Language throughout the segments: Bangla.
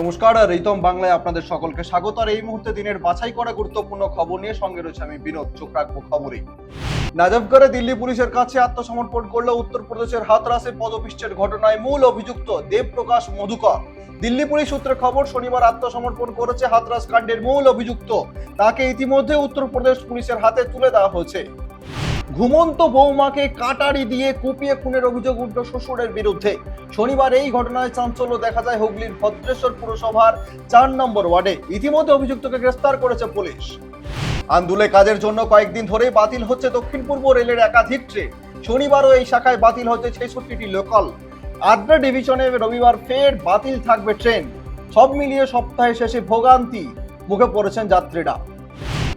নমস্কার, রিতম বাংলায় আপনাদের সকলকে স্বাগত। আর এই মুহূর্তে দিনের বাছাই করা গুরুত্বপূর্ণ খবর নিয়ে সঙ্গে রয়েছে আমি বিনোদ চোখ রাখব খবরে নাজফগড়ে দিল্লি পুলিশের কাছে আত্মসমর্পণ করল উত্তরপ্রদেশের হাতরাসে পদপিষ্টের ঘটনায় মূল অভিযুক্ত দেবপ্রকাশ মধুকর। দিল্লি পুলিশ সূত্রে খবর, শনিবার আত্মসমর্পণ করেছে হাতরাস কাণ্ডের মূল অভিযুক্ত। তাকে ইতিমধ্যে উত্তরপ্রদেশ পুলিশের হাতে তুলে দেওয়া হয়েছে। ঘুমন্ত বৌমাকে কাটারি দিয়ে কুপিয়ে খুনের অভিযোগ উঠল শ্বশুরের বিরুদ্ধে। শনিবার এই ঘটনায় চাঞ্চল্য দেখা যায় হুগলির ভদ্রেশ্বর পুরসভার চার নম্বর ওয়ার্ডে। ইতিমধ্যে অভিযুক্তকে গ্রেফতার করেছে পুলিশ। আন্দোলে কাজের জন্য কয়েকদিন ধরেই বাতিল হচ্ছে দক্ষিণ পূর্ব রেলের একাধিক ট্রেন। শনিবারও এই শাখায় বাতিল হচ্ছে ছেষট্টিটি লোকাল। আদ্রা ডিভিশনে রবিবার ফের বাতিল থাকবে ট্রেন। সব মিলিয়ে সপ্তাহে শেষে ভোগান্তি মুখে পড়েছেন যাত্রীরা।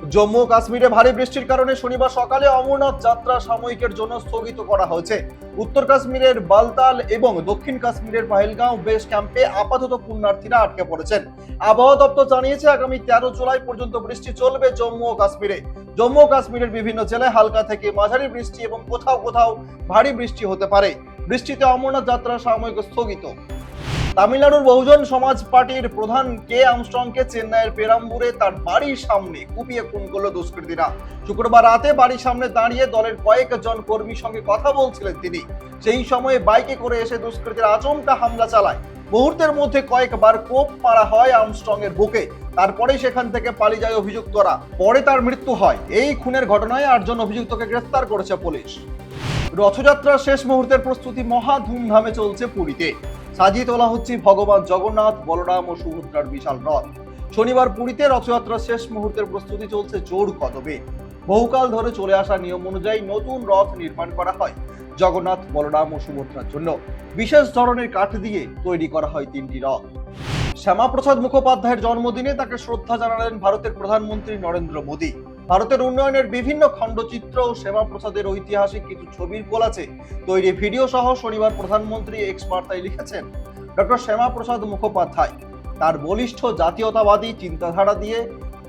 জম্মু ও কাশ্মীরে ভারী বৃষ্টির কারণে শনিবার সকালে অমরনাথ যাত্রা সাময়িকের জন্য স্থগিত করা হয়েছে। উত্তর কাশ্মীরের বালতাল এবং দক্ষিণ কাশ্মীরের পাহেলগাঁও বেস ক্যাম্পে আপাতত পুণ্যার্থীরা আটকে পড়েছেন। আবহাওয়া দপ্তর জানিয়েছে, আগামী তেরো জুলাই পর্যন্ত বৃষ্টি চলবে জম্মু ও কাশ্মীরে। জম্মু ও কাশ্মীরের বিভিন্ন জেলায় হালকা থেকে মাঝারি বৃষ্টি এবং কোথাও কোথাও ভারী বৃষ্টি হতে পারে। বৃষ্টিতে অমরনাথ যাত্রা সাময়িক স্থগিত। তামিলনাড়ুর বহুজন সমাজ পার্টির প্রধান কে আমস্ট্রংকে চেন্নাইয়ের পেরাম্বুরে তার বাড়ির সামনে কুপিয়ে খুন করল দুষ্কৃতীরা। শুক্রবার রাতে বাড়ির সামনে দাঁড়িয়ে দলের কয়েকজন কর্মীর সঙ্গে কথা বলছিলেন তিনি। সেই সময়ে বাইকে করে এসে দুষ্কৃতীরা আচমকা হামলা চালায়। মুহূর্তের মধ্যে কয়েকবার কোপ মারা হয় আমস্ট্রং এর বুকে। তারপরে সেখান থেকে পালিয়ে যায় অভিযুক্তরা। পরে তার মৃত্যু হয়। এই খুনের ঘটনায় আটজন অভিযুক্তকে গ্রেফতার করেছে পুলিশ। রথযাত্রার শেষ মুহূর্তের প্রস্তুতি মহা ধুমধামে চলছে পুরীতে। সাজিয়ে তোলা হচ্ছে ভগবান জগন্নাথ, বলরাম ও সুভদ্রার বিশাল রথ। শনিবার পুরীতে রথযাত্রার শেষ মুহূর্তের প্রস্তুতি চলছে জোর কদমে। বহুকাল ধরে চলে আসা নিয়ম অনুযায়ী নতুন রথ নির্মাণ করা হয় জগন্নাথ, বলরাম ও সুভদ্রার জন্য। বিশেষ ধরনের কাঠ দিয়ে তৈরি করা হয় তিনটি রথ। শ্যামাপ্রসাদ মুখোপাধ্যায়ের জন্মদিনে তাকে শ্রদ্ধা জানালেন ভারতের প্রধানমন্ত্রী নরেন্দ্র মোদী। ভারতের উন্নয়নের বিভিন্ন খণ্ডচিত্র ও শ্যামাপ্রসাদের ঐতিহাসিক কিছু ছবির কোলাচে তৈরি ভিডিও সহ শনিবার প্রধানমন্ত্রী এক্স বার্তায় লিখেছেন ডক্টর শ্যামাপ্রসাদ মুখোপাধ্যায় তার বলিষ্ঠ জাতীয়তাবাদী চিন্তাধারা দিয়ে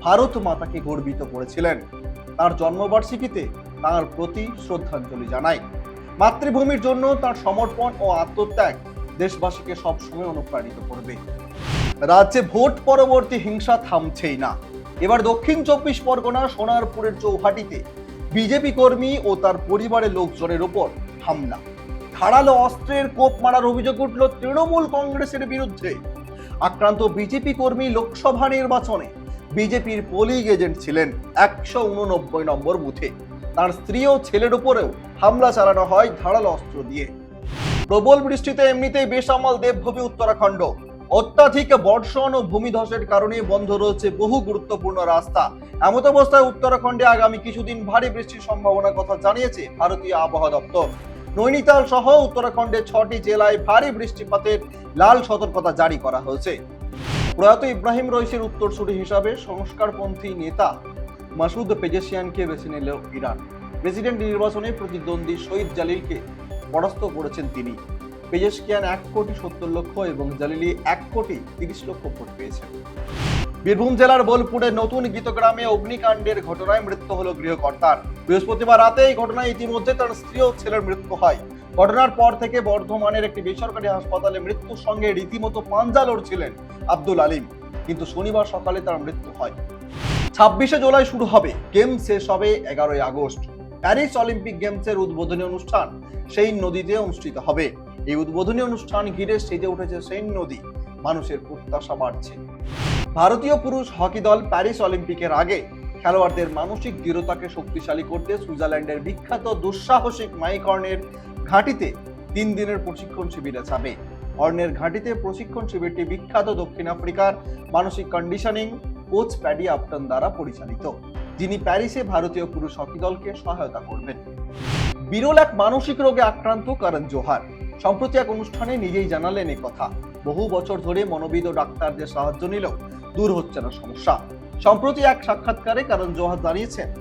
ভারত মাতাকে গর্বিত করেছিলেন। তার জন্মবার্ষিকীতে তার প্রতি শ্রদ্ধাঞ্জলি জানাই। মাতৃভূমির জন্য তার সমর্পণ ও আত্মত্যাগ দেশবাসীকে সবসময় অনুপ্রাণিত করবে। রাজ্যে ভোট পরবর্তী হিংসা থামছেই না। এবার দক্ষিণ চব্বিশ পরগনা, সোনারপুরের চৌহাটিতে বিজেপি কর্মী ও তার পরিবারের লোকজনের ওপর হামলা। ধারালো অস্ত্রের কোপ মারার অভিযোগ উঠল তৃণমূল কংগ্রেসের বিরুদ্ধে। আক্রান্ত বিজেপি কর্মী লোকসভা নির্বাচনে বিজেপির পোলিং এজেন্ট ছিলেন একশো উননব্বই নম্বর বুথে। তার স্ত্রী ও ছেলের উপরেও হামলা চালানো হয় ধারালো অস্ত্র দিয়ে। প্রবল বৃষ্টিতে এমনিতেই বেসামাল দেবভূমি উত্তরাখণ্ড। অত্যাধিক বর্ষণ ও ভূমিধসের কারণে বন্ধ রয়েছে বহু গুরুত্বপূর্ণ রাস্তা। এমত অবস্থায় উত্তরাখণ্ডে আগামী কিছুদিন ভারী বৃষ্টির সম্ভাবনার কথা জানিয়েছে ভারতীয় আবহাওয়া দপ্তর। নৈনিতাল সহ উত্তরাখণ্ডে ছটি জেলায় ভারী বৃষ্টিপাতের লাল সতর্কতা জারি করা হয়েছে। প্রয়াত ইব্রাহিম রইসের উত্তরসূরি হিসাবে সংস্কারপন্থী নেতা মাসুদ পেজেশিয়ানকে বেছে নিল ইরান। প্রেসিডেন্ট নির্বাচনে প্রতিদ্বন্দ্বী শহীদ জালিলকে পরাস্ত করেছেন তিনি। পেজেশকিয়ান এক কোটি সত্তর লক্ষ এবং জালিলি এক কোটি তিরিশ লক্ষ ভোট পেয়েছেন। বীরভূম জেলার বোলপুরে নতুন গীতগ্রামে অগ্নিকাণ্ডের ঘটনায় মৃত্যু হলো গৃহকর্তার। বৃহস্পতিবার রাতে এই ঘটনায় ইতিমধ্যে তার স্ত্রী ও ছেলের মৃত্যু হয়। ঘটনার পর থেকে বর্ধমানের একটি বেসরকারি হাসপাতালে মৃত্যুর সঙ্গে রীতিমতো পাঞ্জা লড়ছিলেন আব্দুল আলিম। কিন্তু শনিবার সকালে তার মৃত্যু হয়। ছাব্বিশে জুলাই শুরু হবে। গেম শেষ হবে এগারোই আগস্ট। প্যারিস অলিম্পিক গেমসের উদ্বোধনী অনুষ্ঠান সেই নদীতে অনুষ্ঠিত হবে। এই উদ্বোধনী অনুষ্ঠান ঘিরে সেজে উঠেছে সেই নদী। মানুষের প্রত্যাশা বাড়ছে। ভারতীয় পুরুষ হকি দল প্যারিস অলিম্পিকের আগে খেলোয়াড়দের মানসিক দৃঢ়তাকে শক্তিশালী করতে সুইজারল্যান্ডের বিখ্যাত দুঃসাহসিক মাইক হর্নের ঘাঁটিতে তিন দিনের প্রশিক্ষণ শিবিরে যাবে হর্নের ঘাঁটিতে প্রশিক্ষণ শিবিরটি বিখ্যাত দক্ষিণ আফ্রিকার মানসিক কন্ডিশনিং কোচ প্যাডি আপটন দ্বারা পরিচালিত। যিনি প্যারিসে ভারতীয় পুরুষ হকি দলকে সহায়তা করবেন। বিরল এক মানসিক রোগে আক্রান্ত করণ জোহার। সম্প্রতি এক অনুষ্ঠানে নিজেই জানালেন কথা বহু বছর ধরে মনোবিদ ডাক্তারদের সাহায্য নিলেও দূর হচ্ছে না সমস্যা। সম্প্রতি এক সাক্ষাৎকারে কারণ জোহার জানিয়েছেন,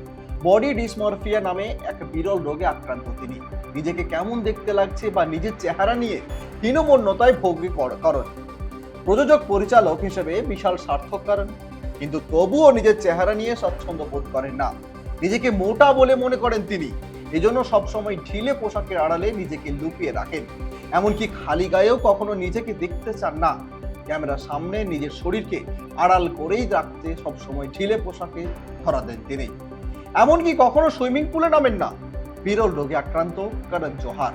বডি ডিসমরফিয়া নামে এক বিরল রোগে আক্রান্ত তিনি। নিজেকে কেমন দেখতে লাগছে বা নিজের চেহারা নিয়ে হীনমন্যতায় ভোগী কর- করেন। প্রযোজক পরিচালক হিসেবে বিশাল সার্থক কারণ, কিন্তু তবুও নিজের চেহারা নিয়ে স্বচ্ছন্দ বোধ করেন না। নিজেকে মোটা বলে মনে করেন তিনি। এজন্য সবসময় ঢিলে পোশাকের আড়ালে নিজেকে লুকিয়ে রাখেন। এমনকি খালি গায়েও কখনো নিজেকে দেখতে চান না। ক্যামেরার সামনে নিজের শরীরকে আড়াল করেই রাখতে সবসময় ঢিলে পোশাকে ধরা দেন তিনি। এমনকি কখনো সুইমিং পুলে নামেন না। বিরল রোগে আক্রান্ত করণ জোহার।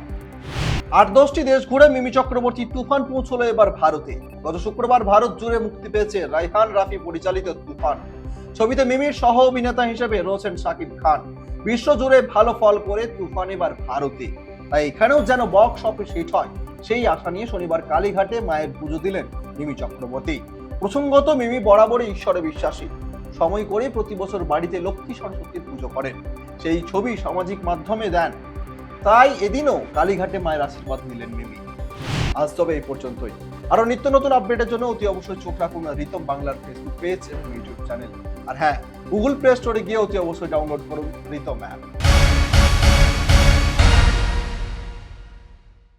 আট দশটি দেশ ঘুরে মিমি চক্রবর্তী তুফান পৌঁছলো এবার ভারতে। গত শুক্রবার ভারত জুড়ে মুক্তি পেয়েছে রাইহান রাফি পরিচালিত তুফান। ছবিতে মিমির সহ অভিনেতা হিসেবে রয়েছেন শাকিব খান। বিশ্ব জুড়ে ভালো ফল করে তুফান এবার ভারতে। তাই এখানেও যেন বক্স অফিস হিট হয়, সেই আশা নিয়ে শনিবার কালীঘাটে মায়ের পুজো দিলেন মিমি চক্রবর্তী। প্রসঙ্গত মিমি বরাবরই ঈশ্বরে বিশ্বাসী। সময় করে প্রতি বছর বাড়িতে লক্ষ্মী সরস্বতীর পুজো করেন। সেই ছবি সামাজিক মাধ্যমে দেন। তাই এদিনও কালীঘাটে মায়ের আশীর্বাদ নিলেন মিমি। আজ তবে এই পর্যন্তই। আরও নিত্য নতুন আপডেটের জন্য অতি অবশ্যই চোখ রাখুন রিতম বাংলার ফেসবুক পেজ এবং ইউটিউব চ্যানেল আর হ্যাঁ গুগল প্লে স্টোরে গিয়ে অতি অবশ্যই ডাউনলোড করুন রিতম অ্যাপ